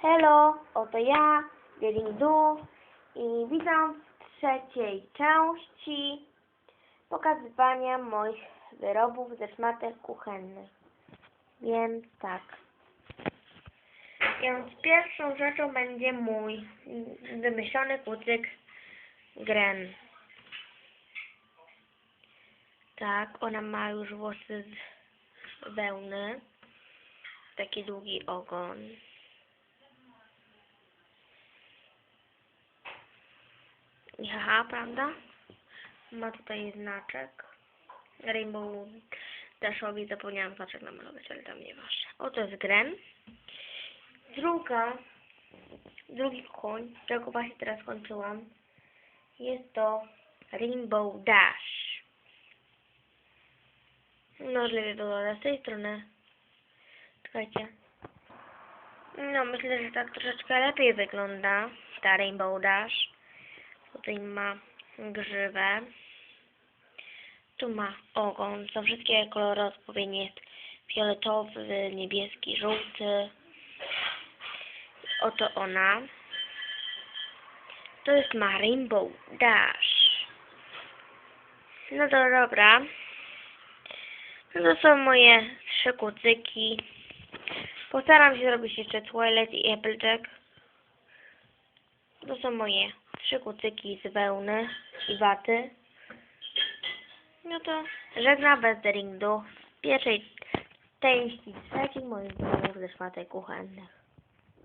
Hello, oto ja, Du i witam w trzeciej części pokazywania moich wyrobów ze szmatek kuchennych. Więc tak. Więc pierwszą rzeczą będzie mój wymyślony kucyk Gren. Tak, ona ma już włosy z wełny. Taki długi ogon. Haha, prawda? Ma tutaj znaczek. Rainbow Dashowi zapomniałam znaczek namalować, ale tam nieważne. Oto jest Gren. Druga, drugi koń, którego właśnie teraz kończyłam, jest to Rainbow Dash. Lepiej wygląda z tej strony. Czekajcie. No, myślę, że tak troszeczkę lepiej wygląda ta Rainbow Dash. Tutaj ma grzywę. Tu ma ogon. Są wszystkie kolory odpowiednie. Jest fioletowy, niebieski, żółty. Oto ona. To jest ma Rainbow Dash. No to dobra. No to są moje trzy kucyki. Postaram się zrobić jeszcze Twilight i Applejack. To są moje trzy kucyki z wełny i waty. No to żegnam bez ringu w pierwszej części trzeciej moich wyrobów ze szmatek kuchennych.